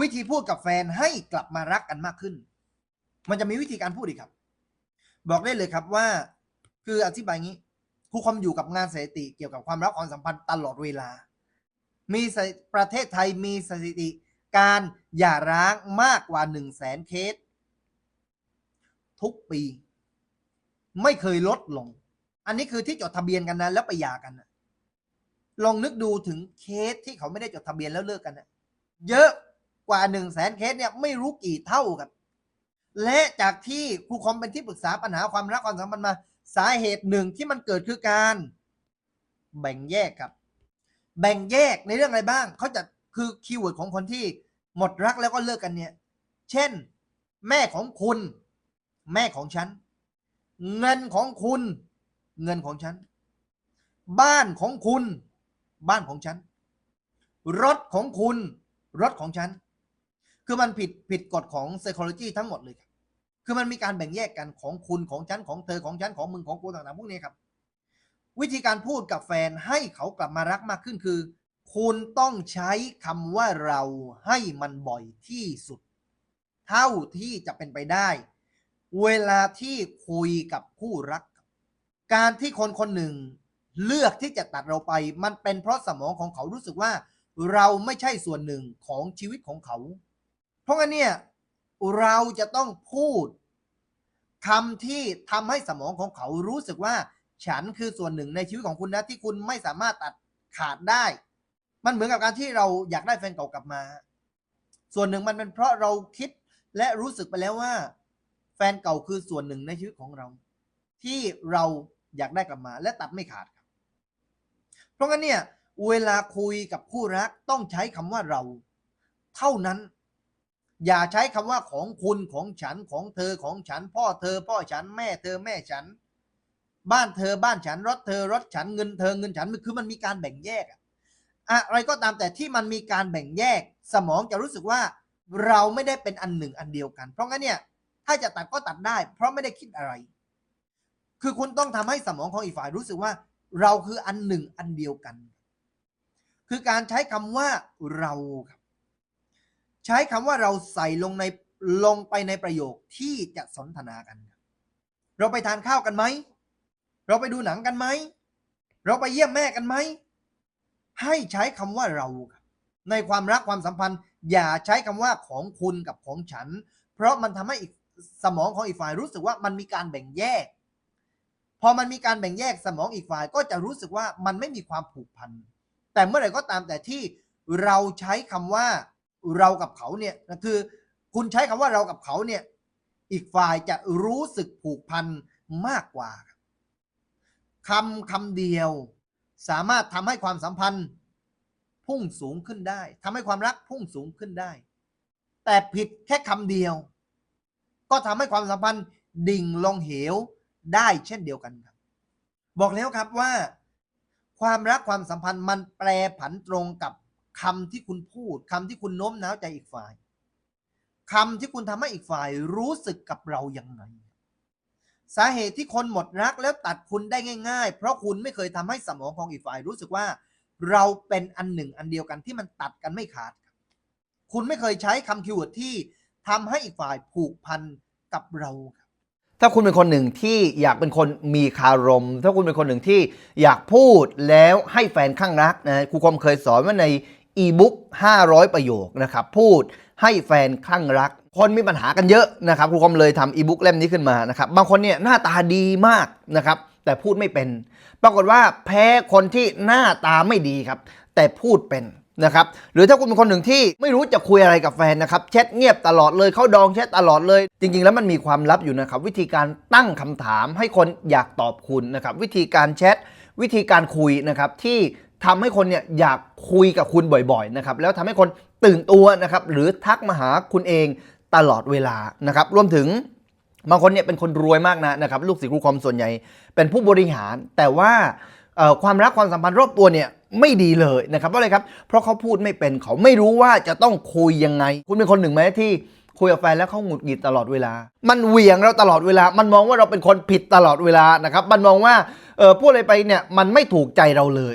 วิธีพูดกับแฟนให้กลับมารักกันมากขึ้น มันจะมีวิธีการพูดอีกครับ บอกได้เลยครับว่า คืออธิบายงี้ครูคอมอยู่กับงานสถิติเกี่ยวกับความรักความสัมพันธ์ตลอดเวลา มีประเทศไทยมีสถิติ การหย่าร้างมากกว่าหนึ่งแสนเคส ทุกปี ไม่เคยลดลง อันนี้คือที่จดทะเบียนกันนะแล้วไปหย่ากันนะลองนึกดูถึงเคสที่เขาไม่ได้จดทะเบียนแล้วเลิกกันนะเยอะ กว่าหนึ่งแสนเคสเนี่ยไม่รู้กี่เท่าครับ และจากที่ครูคอมเป็นที่ปรึกษาปัญหาความรักความสัมพันธ์มาสาเหตุหนึ่งที่มันเกิดคือการ แบ่งแยกครับ แบ่งแยกในเรื่องอะไรบ้างเขาจะคือคีย์เวิร์ดของคนที่หมดรักแล้วก็เลิกกันเนี่ย เช่น แม่ของคุณ แม่ของฉัน เงินของคุณ เงินของฉัน บ้านของคุณ บ้านของฉัน รถของคุณ รถของฉัน คือมันผิดผิดกฎของ psychology ทั้งหมดเลยครับคือมันมีการแบ่งแยกกันของคุณของฉันของเธอของฉันของมึงของกูต่างๆพวกนี้ครับ วิธีการพูดกับแฟนให้เขากลับมารักมากขึ้นคือ คุณต้องใช้คำว่าเราให้มันบ่อยที่สุด เท่าที่จะเป็นไปได้ เวลาที่คุยกับคู่รัก การที่คนคนหนึ่งเลือกที่จะตัดเราไป มันเป็นเพราะสมองของเขารู้สึกว่า เราไม่ใช่ส่วนหนึ่งของชีวิตของเขา เพราะงั้นเนี่ยเราจะต้องพูดคำที่ทำให้สมองของเขารู้สึกว่า ฉันคือส่วนหนึ่งในชีวิตของคุณนะที่คุณไม่สามารถตัดขาดได้ มันเหมือนกับการที่เราอยากได้แฟนเก่ากลับมา ส่วนหนึ่งมันเป็นเพราะเราคิดและรู้สึกไปแล้วว่า แฟนเก่าคือส่วนหนึ่งในชีวิตของเรา ที่เราอยากได้กลับมา และตัดไม่ขาดครับ เพราะงั้นเนี่ยเวลาคุยกับคู่รักต้องใช้คำว่าเรา เท่านั้น อย่าใช้คำว่าของคุณของฉันของเธอของฉัน พ่อเธอ พ่อฉันแม่เธอแม่ฉัน บ้านเธอบ้านฉันรถเธอรถฉันเงินเธอเงินฉันคือมันมีการแบ่งแยกอะอะไรก็ตามแต่ที่มันมีการแบ่งแยก สมองจะรู้สึกว่าเราไม่ได้เป็นอันหนึ่งอันเดียวกัน เพราะงั้นเนี่ยถ้าจะตัดก็ตัดได้ เพราะไม่ได้คิดอะไร คือคุณต้องทำให้สมองของอีกฝ่ายรู้สึกว่า เราคืออันหนึ่งอันเดียวกัน คือการใช้คำว่าเราครับ ใช้คำว่าเราใส่ลงในลงไปในประโยคที่จะสนทนากัน เราไปทานข้าวกันไหม เราไปดูหนังกันไหม เราไปเยี่ยมแม่กันไหม ให้ใช้คำว่าเรา ในความรักความสัมพันธ์ อย่าใช้คำว่าของคุณกับของฉัน เพราะมันทำให้อีกสมองของอีกฝ่ายรู้สึกว่ามันมีการแบ่งแยก พอมันมีการแบ่งแยกสมองอีกฝ่ายก็จะรู้สึกว่ามันไม่มีความผูกพัน แต่เมื่อไหร่ก็ตามแต่ที่เราใช้คำว่า เรากับเขาเนี่ยคือ คุณใช้คำว่าเรากับเขาเนี่ย อีกฝ่ายจะรู้สึกผูกพันมากกว่าคำคำเดียว สามารถทำให้ความสัมพันธ์ พุ่งสูงขึ้นได้ทำให้ความรักพุ่งสูงขึ้นได้ แต่ผิดแค่คำเดียว ก็ทำให้ความสัมพันธ์ดิ่งลงเหวได้เช่นเดียวกันครับ บอกแล้วครับว่า ความรักความสัมพันธ์มันแปรผันตรงกับ คำที่คุณพูดคำที่คุณโน้มน้าวใจอีกฝ่ายคำที่คุณทำให้อีกฝ่ายรู้สึกกับเราอย่างไงสาเหตุที่คนหมดรักแล้วตัดคุณได้ง่าย ๆ เพราะคุณไม่เคยทำให้สมองของอีกฝ่ายรู้สึกว่า เราเป็นอันหนึ่งอันเดียวกันที่มันตัดกันไม่ขาด คุณไม่เคยใช้คำคีย์เวิร์ดที่ทำให้อีกฝ่ายผูกพันกับเราครับถ้าคุณเป็นคนหนึ่งที่อยากเป็นคนมีคารม ถ้าคุณเป็นคนหนึ่งที่อยากพูดแล้วให้แฟนข้างรักนะครูคมเคยสอนว่าใน อีบุ๊ก500 ประโยคนะครับพูดให้แฟนข้างรัก คนมีปัญหากันเยอะนะครับครูคมเลยทำอีบุ๊กเล่มนี้ขึ้นมานะครับบางคนเนี่ยหน้าตาดีมากนะครับแต่พูดไม่เป็น ปรากฏว่าแพ้คนที่หน้าตาไม่ดีครับ แต่พูดเป็นนะครับหรือถ้าคุณเป็นคนหนึ่งที่ไม่รู้จะคุยอะไรกับแฟนนะครับแชทเงียบตลอดเลยเขาดองแชทตลอดเลย จริง ๆ แล้วมันมีความลับอยู่นะครับ วิธีการตั้งคำถามให้คนอยากตอบคุณนะครับ วิธีการแชทวิธีการคุยนะครับที่ ทำให้คนเนี่ยอยากคุยกับคุณบ่อยๆนะครับแล้วทำให้คนตื่นตัวนะครับหรือทักมาหาคุณเองตลอดเวลานะครับรวมถึงบางคนเนี่ยเป็นคนรวยมากนะนะครับลูกศิษย์ครูคอมส่วนใหญ่ เป็นผู้บริหาร แต่ว่าความรักความสัมพันธ์รอบตัวเนี่ยไม่ดีเลยนะครับเพราะอะไรครับ เพราะเขาพูดไม่เป็นเขาไม่รู้ว่าจะต้องคุยยังไง คุณเป็นคนหนึ่งไหมที่คุยกับแฟนแล้วเขาหงุดหงิดตลอดเวลา มันเหวี่ยงเราตลอดเวลา มันมองว่าเราเป็นคนผิดตลอดเวลานะครับ มันมองว่าเออพูดอะไรไปเนี่ยมันไม่ถูกใจเราเลย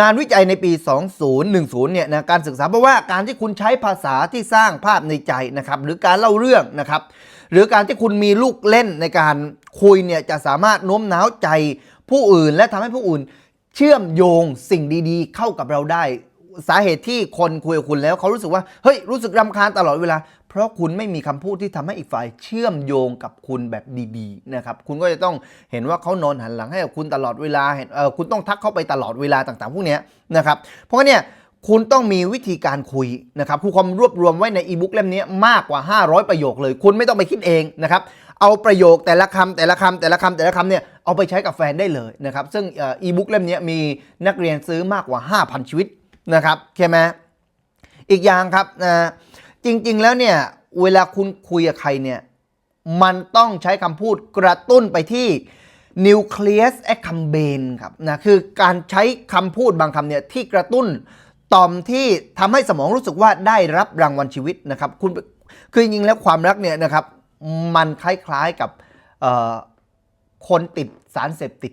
งานวิจัยในปี 2010 เนี่ยนะการศึกษาเพราะว่าการที่คุณใช้ภาษาที่สร้างภาพในใจนะครับหรือการเล่าเรื่องนะครับหรือการที่คุณมีลูกเล่นในการคุยเนี่ยจะสามารถโน้มน้าวใจผู้อื่น และทำให้ผู้อื่น เชื่อมโยงสิ่งดีๆ เข้ากับเราได้ สาเหตุที่คนคุยกับคุณแล้วเขารู้สึกว่าเฮ้ยรู้สึกรำคาญตลอดเวลา เพราะคุณไม่มีคำพูดที่ทำให้อีกฝ่ายเชื่อมโยงกับคุณแบบดีๆนะครับคุณก็จะต้องเห็นว่าเขานอนหันหลังให้กับคุณตลอดเวลาเห็นเออคุณต้องทักเข้าไปตลอดเวลาต่างๆ พวกนี้นะครับเพราะงั้นเนี่ยคุณต้องมีวิธีการคุยนะครับครูคอมรวบรวมไว้ในอีบุ๊กเล่มนี้มากกว่า 500 ประโยคเลย คุณไม่ต้องไปคิดเองนะครับเอาประโยคแต่ละคำแต่ละคำแต่ละคำแต่ละคำเนี่ยเอาไปใช้กับแฟนได้เลยนะครับซึ่งอีบุ๊กเล่มนี้มีนักเรียนซื้อมากกว่า 5,000 ชีวิตนะครับใช่ไหมอีกอย่างครับนะ จริง ๆ แล้วเนี่ยเวลาคุณคุยกับใครเนี่ยมันต้องใช้คำพูดกระตุ้นไปที่ nucleus accumbens ครับนะคือการใช้คำพูดบางคำเนี่ยที่กระตุ้นต่อมที่ทำให้สมองรู้สึกว่าได้รับรางวัลชีวิตนะครับคุณคือจริงๆแล้วความรักเนี่ยนะครับมันคล้ายๆกับคนติดสารเสพติด